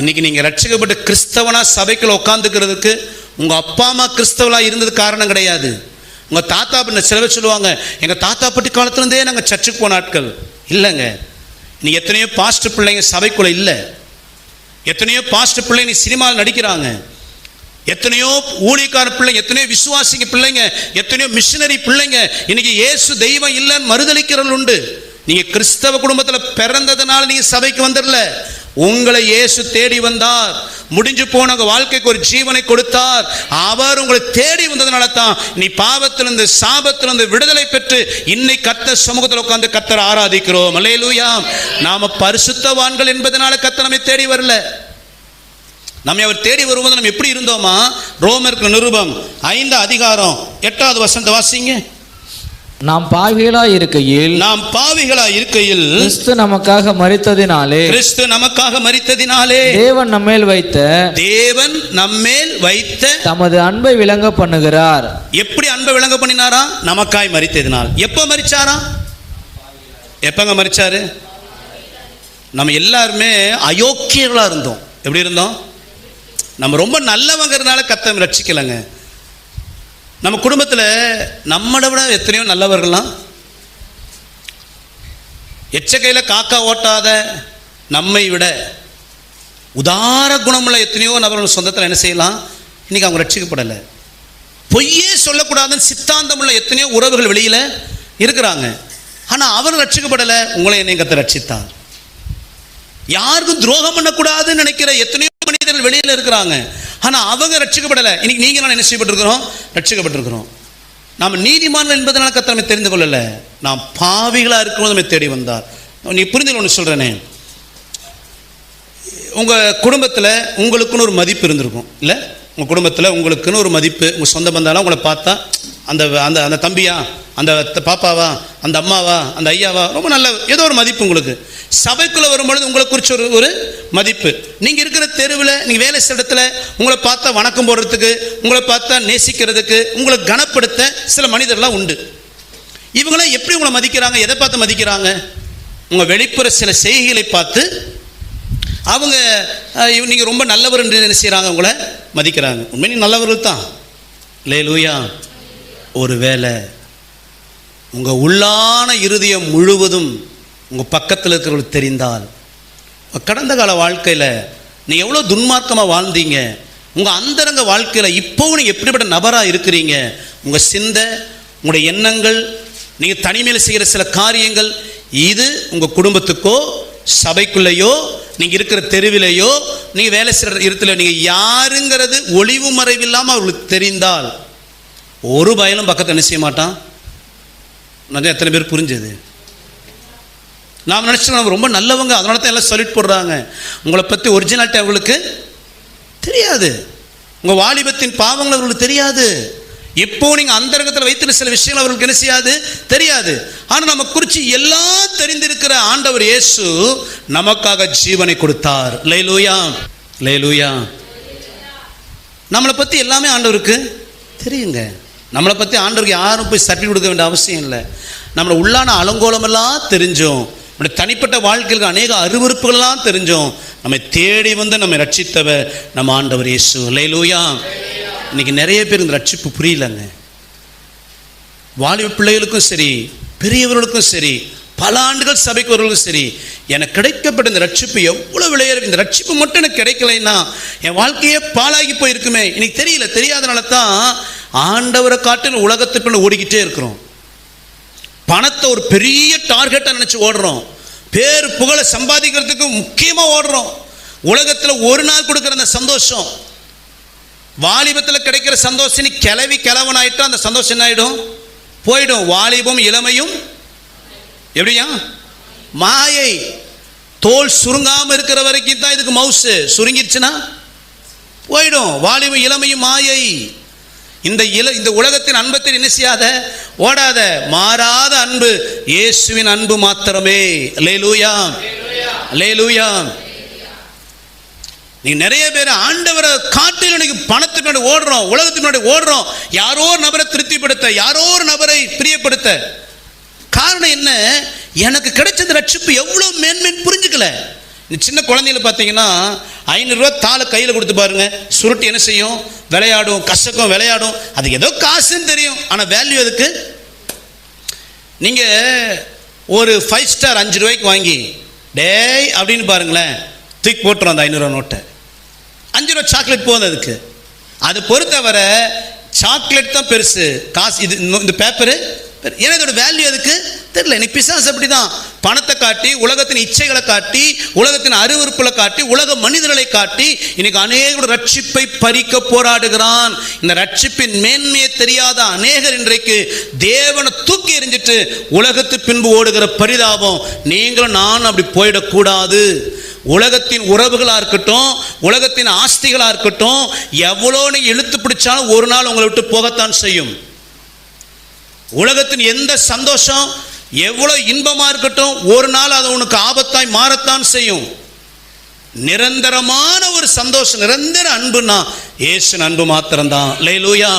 இன்னைக்கு நீங்கள் ரட்சிக்கப்பட்டு கிறிஸ்தவனா சபைக்குள்ள உட்காந்துக்கிறதுக்கு உங்கள் அப்பா அம்மா கிறிஸ்தவலாக இருந்தது காரணம் கிடையாது. உங்கள் தாத்தா பண்ண சில சொல்லுவாங்க எங்கள் தாத்தா பட்டி காலத்துலேருந்தே நாங்கள் சர்ச்சுக்கு போன ஆட்கள். இல்லைங்க. நீ எத்தனையோ பாஸ்ட் பிள்ளைங்க சபைக்குள்ள இல்லை. எத்தனையோ பாஸ்ட் பிள்ளைங்க நீ சினிமாவில் நடிக்கிறாங்க. எத்தனையோ ஊழியக்கார பிள்ளைங்க எத்தனையோ விசுவாசிங்க பிள்ளைங்க எத்தனையோ மிஷினரி பிள்ளைங்க இன்னைக்கு இயேசு தெய்வம் இல்லைன்னு மறுதளிக்கிறவர்கள் உண்டு. நீங்கள் கிறிஸ்தவ குடும்பத்தில் பிறந்ததுனால நீங்கள் சபைக்கு வந்துடல உங்களை இயேசு தேடி வந்தார். முடிஞ்சு போன உங்க வாழ்க்கைக்கு ஒரு ஜீவனை கொடுத்தார். அவர் உங்களை தேடி வந்ததுனால தான் நீ பாவத்திலிருந்து சாபத்திலிருந்து விடுதலை பெற்று இன்னைக்கு கத்த சமூகத்தில் உட்கார்ந்து கத்தரை ஆராதிக்கிறோம். அல்லேலூயா. நாம பரிசுத்தவான்கள் என்பதனால கத்த நம்மை தேடி வரல. நம்மை அவர் தேடி வரும்போது நம்ம எப்படி இருந்தோமா? ரோமருக்கு நிருபம் ஐந்து அதிகாரம் எட்டாவது வசந்த வாசிங்க. நாம் பாவிகளாய் இருக்கையில் நாம் பாவிகளா இருக்கையில் கிறிஸ்து நமக்காக மரித்ததினாலே கிறிஸ்து நமக்காக மரித்ததினாலே தேவன் நம்மேல் வைத்த தேவன் நம்மேல் வைத்த தமது அன்பை விளங்க பண்ணுகிறார். எப்படி அன்பை விளங்க பண்ணினாரா? நமக்காய் மரித்ததினால். எப்போ மரிச்சாரா? எப்பங்க மரிச்சாரு? நம்ம எல்லாருமே அயோக்கியர்களா இருந்தோம். எப்படி இருந்தோம்? நம்ம ரொம்ப நல்லவங்கிறதுனால கத்த ரட்சிக்கலைங்க. நம்ம குடும்பத்தில் நம்மளை விட எத்தனையோ நல்லவர்கள்லாம் எச்சக்கையில் காக்கா ஓட்டாத நம்மை விட உதார குணமுள்ள எத்தனையோ நபர்கள் சொந்தத்தில் என்ன செய்யலாம்? இன்னைக்கு அவங்க ரட்சிக்கப்படலை. பொய்யே சொல்லக்கூடாதுன்னு சித்தாந்தம் உள்ள எத்தனையோ உறவுகள் வெளியில் இருக்கிறாங்க. ஆனால் அவர் ரட்சிக்கப்படலை உங்களை என்னை கத்தை ரட்சித்தார். யாருக்கும் துரோகம் பண்ணக்கூடாதுன்னு நினைக்கிற எத்தனையோ மனிதர்கள் வெளியில் இருக்கிறாங்க. ஆனால் அவங்க ரட்சிக்கப்படலை. இன்னைக்கு நீங்கள் நான் என்ன செய்யப்பட்டிருக்கிறோம்? ரட்சிக்கப்பட்டிருக்கிறோம். நாம் நீதிமான்கள் என்பதனால் கத்த நம்ம தெரிந்து கொள்ளலை. நாம் பாவிகளாக இருக்கணும் நம்ம தேடி வந்தார். நீ புரிந்து ஒன்று சொல்கிறேனே உங்கள் குடும்பத்தில் உங்களுக்குன்னு ஒரு மதிப்பு இருந்திருக்கும். இல்லை? உங்கள் குடும்பத்தில் உங்களுக்குன்னு ஒரு மதிப்பு. உங்கள் சொந்த பந்தாலாம் உங்களை பார்த்தா அந்த அந்த அந்த தம்பியா? அந்த பாப்பாவா அந்த அம்மாவா அந்த ஐயாவா ரொம்ப நல்ல ஏதோ ஒரு மதிப்பு உங்களுக்கு. சபைக்குள்ளே வரும்பொழுது உங்களை குறித்து ஒரு ஒரு மதிப்பு. நீங்கள் இருக்கிற தெருவில் நீங்கள் வேலை செய்கிற இடத்துல உங்களை பார்த்தா வணக்கம் போடுறதுக்கு உங்களை பார்த்தா நேசிக்கிறதுக்கு உங்களை கனப்படுத்த சில மனிதர்லாம் உண்டு. இவங்களாம் எப்படி உங்களை மதிக்கிறாங்க எதை பார்த்து மதிக்கிறாங்க? உங்கள் வெளிப்புற சில செய்கைகளை பார்த்து அவங்க நீங்கள் ரொம்ப நல்லவர் என்று என்ன செய்கிறாங்க உங்களை மதிக்கிறாங்க. உண்மை நல்லவர்கள் தான். லே லூயா ஒரு வேளை உங்கள் உள்ளான இருதயம் முழுவதும் உங்கள் பக்கத்தில் இருக்கிறவங்களுக்கு தெரிந்தால் கடந்த கால வாழ்க்கையில் நீ எவ்வளோ துன்மார்க்கமாக வாழ்ந்தீங்க உங்கள் அந்தரங்க வாழ்க்கையில் இப்போவும் நீங்கள் எப்படிப்பட்ட நபராக இருக்கிறீங்க உங்கள் சிந்தை உங்களுடைய எண்ணங்கள் நீங்கள் தனிமையில் செய்கிற சில காரியங்கள் இது உங்கள் குடும்பத்துக்கோ சபைக்குள்ளேயோ நீங்கள் இருக்கிற தெருவிலேயோ நீங்கள் வேலை செய்கிற இடத்துல நீங்கள் யாருங்கிறது ஒளிவு மறைவில்லாமல் அவர்களுக்கு தெரிந்தால் ஒரு பயலும் பக்கத்தை என்ன செய்ய மாட்டான்? நிறைய எத்தனை பேர் புரிஞ்சது? நாம் நினச்சோம் நம்ம ரொம்ப நல்லவங்க அதனால தான் எல்லாம் சொல்லிட்டு போடுறாங்க. உங்களை பற்றி ஒரிஜினாலிட்டி அவங்களுக்கு தெரியாது. உங்கள் வாலிபத்தின் பாவங்கள் அவர்களுக்கு தெரியாது. இப்போ நீங்கள் அந்தரங்கத்தில் வைத்திருந்த சில விஷயங்கள் அவர்களுக்கு என்ன செய்யாது? தெரியாது. ஆனால் நம்ம குறித்து எல்லாம் தெரிந்திருக்கிற ஆண்டவர் இயேசு நமக்காக ஜீவனை கொடுத்தார். லைலூயா லைலூயா நம்மளை பற்றி எல்லாமே ஆண்டவருக்கு தெரியுங்க. நம்மளை பற்றி ஆண்டவருக்கு யாரும் போய் சர்டிஃபிகேட் கொடுக்க வேண்டிய அவசியம் இல்லை. நம்மளை உள்ளான அலங்கோலமெல்லாம் தெரிஞ்சோம். நம்முடைய தனிப்பட்ட வாழ்க்கையில் அநேக அருவருப்புகளெல்லாம் தெரிஞ்சோம். நம்மை தேடி வந்து நம்மை ரட்சித்தவர் நம்ம ஆண்டவர் இயேசு. லேலூயா இன்னைக்கு நிறைய பேர் இந்த ரட்சிப்பு புரியலங்க. வாலிப பிள்ளைகளுக்கும் சரி பெரியவர்களுக்கும் சரி பல ஆண்டுகள் சபைக்குவர்களுக்கும் சரி எனக்கு கிடைக்கப்பட்ட இந்த ரட்சிப்பு எவ்வளோ விளையாடு இந்த ரட்சிப்பு மட்டும் எனக்கு கிடைக்கலைன்னா என் வாழ்க்கையே பாலாகி போயிருக்குமே. எனக்கு தெரியல தெரியாதனால தான் ஆண்டவரை காட்டில் உலகத்துக்குள்ளே ஓடிக்கிட்டே இருக்கிறோம். பணத்தை ஒரு பெரிய டார்கெட்டாக நினச்சி ஓடுறோம். பேர் புகழை சம்பாதிக்கிறதுக்கு முக்கியமாக ஓடுறோம். உலகத்தில் ஒரு நாள் கொடுக்குற அந்த சந்தோஷம். வாலிபத்தில் கிடைக்கிற சந்தோஷம் நீ கிளவி கிளவனாயிட்டா அந்த சந்தோஷம் என்ன ஆகிடும் போயிடும். வாலிபம் இளமையும் எப்படியா? மாயை. தோல் சுருங்காமல் இருக்கிற வரைக்கும் தான் இதுக்கு மவுசு சுருங்கிருச்சுன்னா போயிடும். வாலிபம் இளமையும் மாயை. இந்த இல இந்த உலகத்தின் அன்பத்தை என்ன செய்யாத ஓடாத மாறாத அன்பு இயேசுவின் அன்பு மாத்திரமே. லேலூயா லேலூயா நீ நிறைய பேர் ஆண்டவரை காட்டில் இன்னைக்கு பணத்துக்கு முன்னாடி ஓடுறோம் உலகத்துக்கு முன்னாடி ஓடுறோம். யாரோ ஒரு நபரை திருப்திப்படுத்த யாரோ ஒரு நபரை பிரியப்படுத்த. காரணம் என்ன? எனக்கு கிடைச்சது ரட்சிப்பு எவ்வளவு மேன்மேன் புரிஞ்சுக்கல. இந்த சின்ன குழந்தைகளை பார்த்தீங்கன்னா ஐநூறுரூவா தாளை கையில் கொடுத்து பாருங்க. சுருட்டி என்ன செய்யும்? விளையாடும் கசக்கும் விளையாடும். அது ஏதோ காசுன்னு தெரியும். ஆனால் வேல்யூ அதுக்கு நீங்கள் ஒரு ஃபைவ் ஸ்டார் அஞ்சு ரூபாய்க்கு வாங்கி டேய் அப்படின்னு பாருங்களேன். தூக்கி போட்டுரும் அந்த ஐநூறுரூவா நோட்டை அஞ்சு ரூபா சாக்லேட் போதும் அதுக்கு. அது பொறுத்தவரை சாக்லேட் தான் பெருசு. காசு இது இன்னும் இந்த பேப்பரு ஏன்னா இதோட வேல்யூ அதுக்கு தெரியல. நீ பிசாஸ் அப்படி தான் பணத்தை காட்டி உலகத்தின் இச்சைகளை காட்டி உலகத்தின் அருவருப்புகளை காட்டி உலக மனிதர்களை காட்டி இன்னைக்கு அநேகரோட ரட்சிப்பை பறிக்க போராடுகிறான். இந்த ரட்சிப்பின் மேன்மையை தெரியாத அநேகர் இன்றைக்கு தேவனை தூக்கி எறிஞ்சிட்டு உலகத்து பின்பு ஓடுகிற பரிதாபம். நீங்களும் நான் அப்படி போயிடக்கூடாது. உலகத்தின் உறவுகளாக இருக்கட்டும் உலகத்தின் ஆஸ்திகளாக இருக்கட்டும் எவ்வளோ நீ இழுத்து பிடிச்சாலும் ஒரு நாள் உங்களை விட்டு போகத்தான் செய்யும். உலகத்தின் எந்த சந்தோஷம் எவ்வளோ இன்பமாக இருக்கட்டும் ஒரு நாள் அது உனக்கு ஆபத்தாய் மாறத்தான் செய்யும். நிரந்தரமான ஒரு சந்தோஷம் நிரந்தர அன்புனா ஏசு அன்பு மாத்திரம்தான். லேலூயா